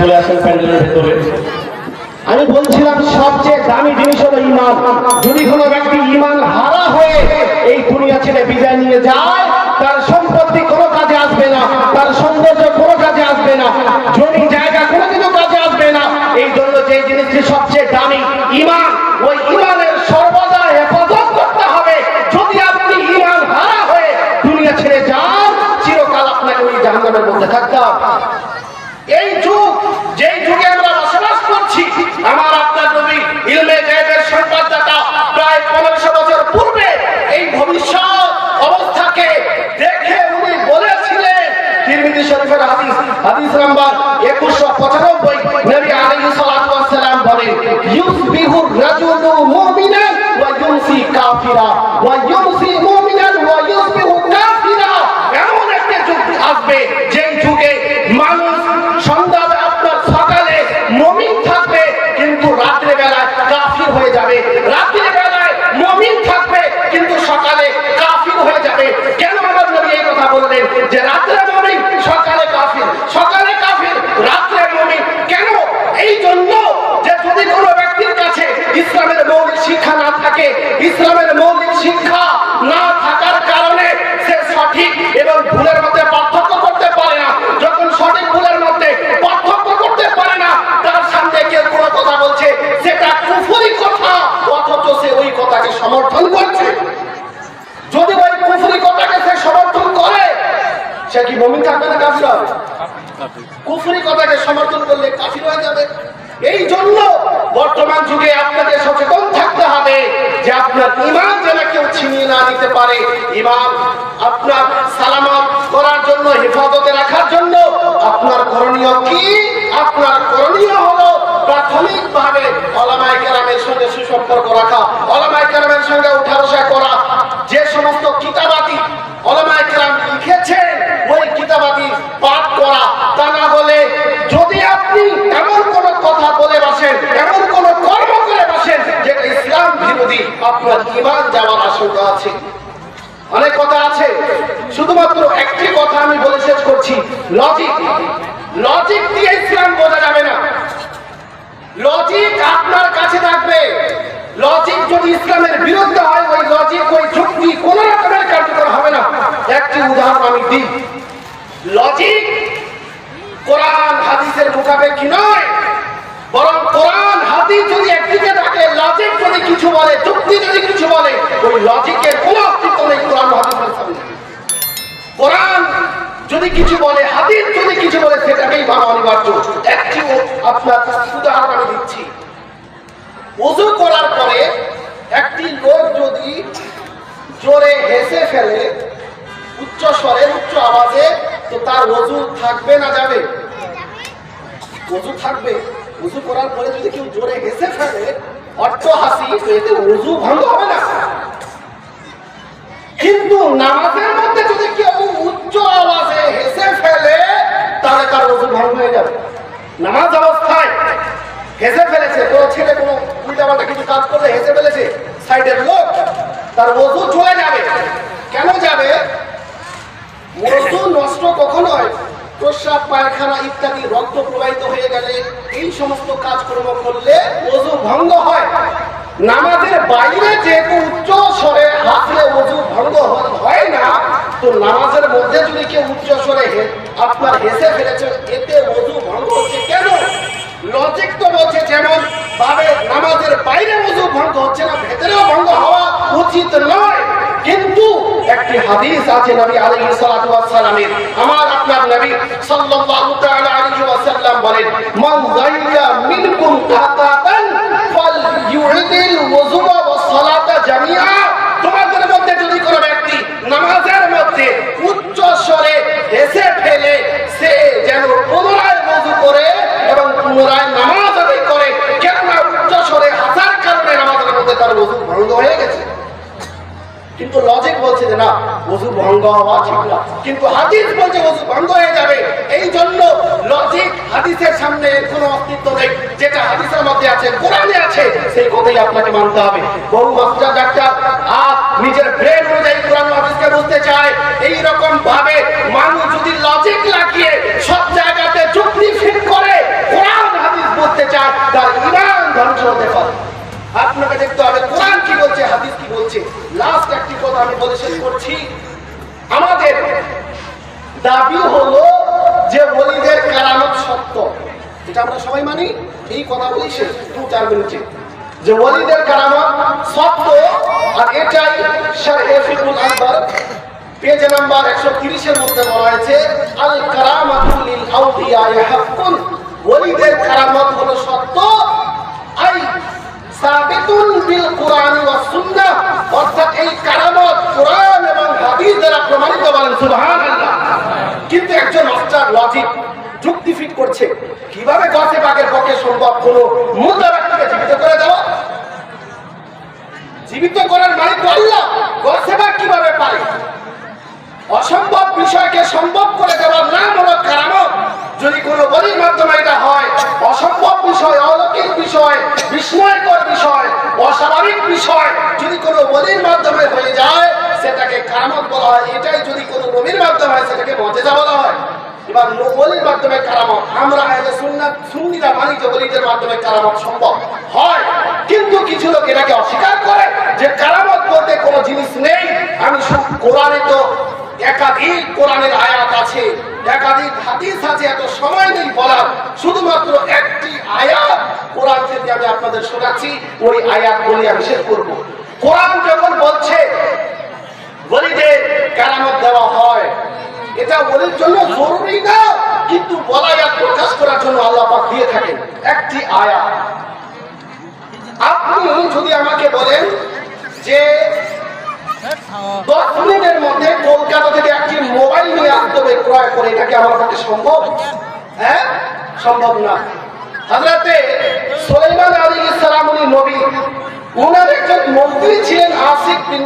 চলে আসেন প্যান্ডেলের ভেতরে। আমি বলছিলাম, সবচেয়ে দামি জিনিস হলো ইমান। যদি কোনো ব্যক্তি ইমান হারা হয়ে এই দুনিয়া ছেড়ে বিদায় নিয়ে যায়, তার সম্পত্তি কোনো কাজে আসবে না, তার সৌন্দর্য কোনো কাজে আসবে না। জমি জায়গা কোনো কিছু কাজে আসবে না, এই জন্য যে জিনিসটি সবচেয়ে এই কথা বললেন যে রাত্রে মমিন সকালে কাফির সকালে কাফির রাত্রে মমিন কেন এই জন্য যে যদি কোনো ব্যক্তির কাছে ইসলামের মৌলিক শিক্ষা না থাকে ইসলামের মৌলিক শিক্ষা না থাকার কারণে সে সঠিক এবং ভুলের মধ্যে পার্থক্য করতে পারে না যখন সঠিক ভুলের মধ্যে পার্থক্য করতে পারে না তার সামনে কেউ কোনো কথা বলছে সেটা কুফুরি কথা অথচ সে ওই কথাকে সমর্থন করছে যদি ওই কুফুরি কথাকে সে সমর্থন করে কি মমিন না কাফির হবে? কুফুরি কথাকে সমর্থন করলে কাফির হয়ে যাবে। এই জন্য বর্তমান যুগে আপনাদের সচেতন থাকতে হবে যে আপনার ইমান যেন কেউ ছিনিয়ে না নিতে পারে। ইমান আপনার সালামত করার জন্য, হেফাজতে রাখার জন্য আপনার করণীয় কি? আপনার করণীয় হলো প্রাথমিক ভাবে অলামাই কেরামের সঙ্গে সুসম্পর্ক রাখা অলামাই কেরামের সঙ্গে উঠা বসা করা যে সমস্ত কিতাবাদি অলামাই কেরাম লিখেছেন ওই কিতাবাদি পাঠ করা তা না বলে যদি আপনি এমন কোন কথা বলে বসেন এমন কোন কর্ম করে বসেন যেটা ইসলাম বিরোধী আপনার যাওয়ার আশঙ্কা আছে। অনেক কথা আছে। শুধুমাত্র একটি কথা আমি বলে শেষ করছি। লজিক লজিক দিয়ে ইসলাম বোঝা যাবে না। লজিক আপনার কাছে থাকবে। লজিক যদি ইসলামের বিরুদ্ধে হয়, ওই লজিক ওই যুক্তি কোন রকমের কার্যকর হবে না। একটি উদাহরণ আমি দিই। লজিক কোরআন, হাদিসের মোকাবেক্ষী নয়। বরং কোরআন, হাদিস যদি একদিকে থাকে লজিক যদি কিছু বলে, যুক্তি যদি কিছু বলে, ওই লজিকের কোনো অস্তিত্ব নেই কোরআন কোরআন যদি কিছু বলে, হাদিস যদি কিছু বলে, সেটাকেই মানা অনিবার্য। একটি আপনার উদাহরণ আমি দিচ্ছি। ওযু করার পরে একটি লোক যদি জোরে হেসে ফেলে, উচ্চ স্বরে, উচ্চ আওয়াজে, তো তার ওযু থাকবে না যাবে? ওযু থাকবে। ওযু করার পরে যদি কেউ জোরে হেসে ফেলে অট্ট হাসি এতে ওযু ভঙ্গ হবে না। কিন্তু নামাজের মধ্যে যদি কেউ উচ্চ আওয়াজে হেসে ফেলে, তাহলে তার ওযু ভঙ্গ হয়ে যাবে। নামাজ অবস্থায় হেসে ফেলেছে কোনো ছেলে কোনো উল্টাপাল্টা কিছু কাজ করলে হেসে ফেলেছে, সাইডের লোক, তার ওযু চলে যাবে। কেন যাবে? ওযু নষ্ট কখন হয়? প্রস্রাব পায়খানা ইত্যাদি রক্ত প্রবাহিত হয়ে গেলে এই সমস্ত কাজকর্ম করলে ওযু ভঙ্গ হয়। নামাজের বাইরে যেহেতু উচ্চ স্বরে হাসলে ওযু ভঙ্গ হয় না, তো নামাজের মধ্যে যদি কেউ উচ্চ স্বরে আপনার হেসে ফেলেছে, এতে ওযু ভঙ্গ হচ্ছে কেন? লজিক তো বলছে যেমন ভাবে নামাজের বাইরে ওযু ভঙ্গ হচ্ছে না, ভেতরেও ভঙ্গ হওয়া উচিত নয়। একটি হাদিস আছে নবী আলাইহিস সালাতু ওয়াস সালামের আমার আপনার নবী সাল্লাল্লাহু তাআলা আলাইহি ওয়াসাল্লাম বলেন, মান যাইয়া মিনকুম কাতাতান ফাল ইউদিল ওযুবা ওয়াস সালাতা জামিআ। তোমাদের মধ্যে যদি কোনো ব্যক্তি নামাজের মধ্যে ভঙ্গ হওয়া ঠিক না কিন্তু হাদিস বলছে ওযু ভঙ্গ হয়ে যাবে। এই জন্য লজিক হাদিসের সামনে কোনো অস্তিত্ব নেই। যেটা হাদিসের মধ্যে আছে, কোরআনে আছে, সেই কথাই আপনাকে মানতে হবে। বহু মাস্টার ডাক্তার আর নিজের ব্রেন অনুযায়ী কোরআন হাদিসকে বুঝতে চায়। এই রকম ভাবে মানুষ যদি লজিক লাগিয়ে সব জায়গাতে যুক্তি ফিট করে কোরআন হাদিস বুঝতে চায়, তার ইমান ধ্বংস হতে পারে। আপনাকে দেখতে হবে, কোরআন কি বলছে, হাদিস কি বলছে? লাস্ট একটি কথা আমি বলে শেষ করছি। আমাদের দাবি হলো যে ওলিদের কারামত সত্য। এটা আমরা সবাই মানি, এই কথা বলি শেষ দু চার মিনিটে। যে ওলিদের কারামত সত্য, আর এটাই শারহে ফিকুল আকবর পেজ নাম্বার একশো তিরিশের মধ্যে বলা হয়েছে, আল কারামাতুল আউলিয়া হাক্কুন। ওলিদের কারামত হলো সত্য। আই সাবিতুন বিল কোরআন ওয়াস সুন্নাহ অর্থাৎ এই কারামত কোরআন এবং হাদিস দ্বারা প্রমাণিত বলেন সুবহানাল্লাহ কিন্তু একজন মাস্টার লজিক যুক্তি ফিট করছে কীভাবে গছে বাগের পক্ষে সম্ভব কোন মুদ্রা ব্যক্তিকে জীবিত করে দেওয়া জীবিত করার মালিক আল্লাহ। গছে কীভাবে পারে? অসম্ভব বিষয়কে সম্ভব করে দেওয়ার নাম হলো কারামত। যদি কোনো বলির মাধ্যমে এটা হয়, অসম্ভব বিষয়, অলৌকিক বিষয়, বিস্ময়কর বিষয়, অস্বাভাবিক বিষয় যদি কোনো বলির মাধ্যমে হয়ে যায়, সেটাকে কারামত বলা হয়। এটাই যদি কোনো নবীর মাধ্যমে হয়, সেটাকে মজেজা বলা মাধ্যমে কারামত। আমরা সুন্নিরা মানি যে বলিদের মাধ্যমে কারামত সম্ভব হয়। কিন্তু কিছু লোক এটাকে অস্বীকার করে যে কারামত বলতে কোনো জিনিস নেই। আমি কোরআনে তো একাধিক কোরআনের আয়াত আছে, একাধিক আছে, এত সময় নেই বলার। শুধুমাত্র একটি আয়াত কোরআন থেকে আমি আপনাদের শোনাচ্ছি, ওই আয়াত বলি আমি শেষ করব। কোরআন যখন বলছে, বলিদের কারামত দেওয়া হয় এটা ওদের জন্য জরুরি না, কিন্তু বলা আয়াত প্রকাশ করার জন্য আল্লাহ পাক দিয়ে থাকেন। একটি আয়াত আপনি যদি আমাকে বলেন যে দশ মিনিটের মধ্যে কলকাতা থেকে একটি মোবাইল নিয়ে আসতে হবে ক্রয় করে এটাকে আমার পক্ষে সম্ভব? হ্যাঁ? সম্ভব না। হাজরাতে সোলাইমান আলী ইসলাম উনি নবী। উনার একজন মন্ত্রী ছিলেন আসিফ বিন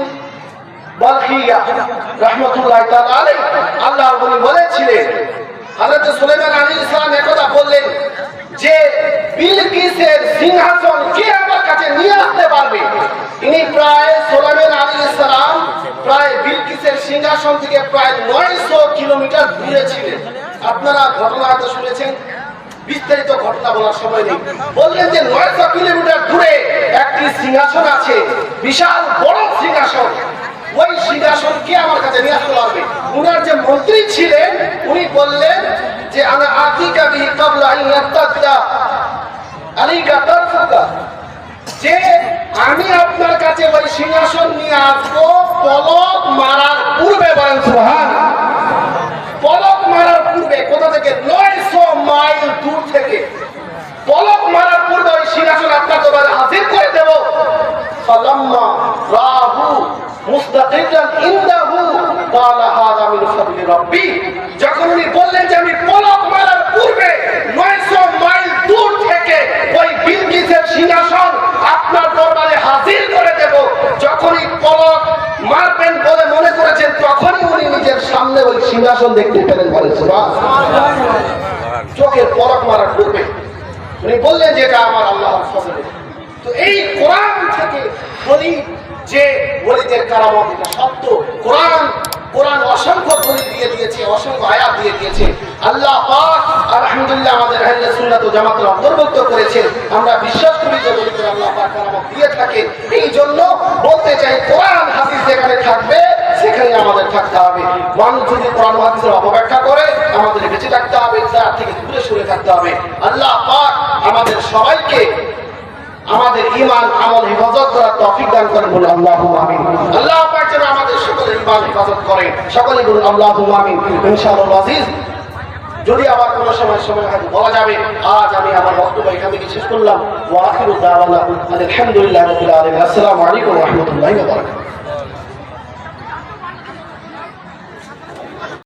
সিংহাসন থেকে প্রায় 900 কিলোমিটার দূরে ছিলেন। আপনারা ঘটনা হয়তো শুনেছেন, বিস্তারিত ঘটনা সময় নেই। বললেন যে, নয়শো কিলোমিটার দূরে একটি সিংহাসন আছে, বিশাল বড় সিংহাসন। ওই সিংহাসন কে আমার কাছে নিয়ে আসতে পারবে। উনার যে মন্ত্রী ছিলেন উনি বললেন যে আমি আতিকা বিহি কাবলা ইয়াত্তাদা আলিকা তারফুকা। যে আমি আপনার কাছে ওই সিংহাসন নিয়ে আসব পলক মারার পূর্বে বলেন সুবহান। পলক মারার পূর্বে কোথা থেকে নয়শো মাইল দূর থেকে পলক মারার পূর্বে ওই সিংহাসন আপনার দরবারে হাজির করে দেব ফালাম্মা রাহু মুস্তাকিরান ইনদাহু ক্বালা হাযা মিন ফাদলি রাব্বি যখন উনি বললেন যে আমি পলক মারার পূর্বে 900 মাইল দূর থেকে ওই বিলকিসের সিংহাসন আপনার দরবারে হাজির করে দেব যখনই পলক মারবেন বলে মনে করেছেন তখনই উনি নিজের সামনে ওই সিংহাসন দেখতে পেলেন বলেন চোখের পলক মারার পূর্বে উনি বললেন যে এটা আমার আল্লাহর ফজলে তো এই কোরআন থেকে বলি যে ওলিদের কারামত, এটা সত্য। কোরআন কোরআন অসংখ্য বলি দিয়ে দিয়েছে, অসংখ্য আয়াত দিয়ে দিয়েছে। আল্লাহ পাক আলহামদুলিল্লাহ আমাদের আহলে জামাতের অন্তর্ভুক্ত করেছেন। আমরা বিশ্বাস করি যে বলিদের আল্লাহ পাক কারামত দিয়ে থাকে। এই জন্য বলতে চাই, কোরআন হাদিস যেখানে থাকবে সেখানে আমাদের থাকতে হবে। মানুষ যদি কোরআন হাদিসের অপব্যাখ্যা করে, আমাদের বেঁচে থাকতে হবে, তার থেকে দূরে সরে থাকতে হবে। আল্লাহ পাক আমাদের সবাইকে আমাদের ইমান আমল, হেফাজত করার তৌফিক দান করেন বলে আল্লাহ আমিন। আল্লাহ পাক যেন আমাদের সকলের ইমান হেফাজত করেন সকলে বলুন আল্লাহ আমিন। ইনশাআল্লাহ আজিজ, যদি আবার কোনো সময় সময় হয় বলা যাবে, আজ আমি আমার বক্তব্য এখান থেকে শেষ করলাম। ওয়া আখিরু দাওয়ানা আলহামদুলিল্লাহি আসসালামু আলাইকুম রাহমাতুল্লাহি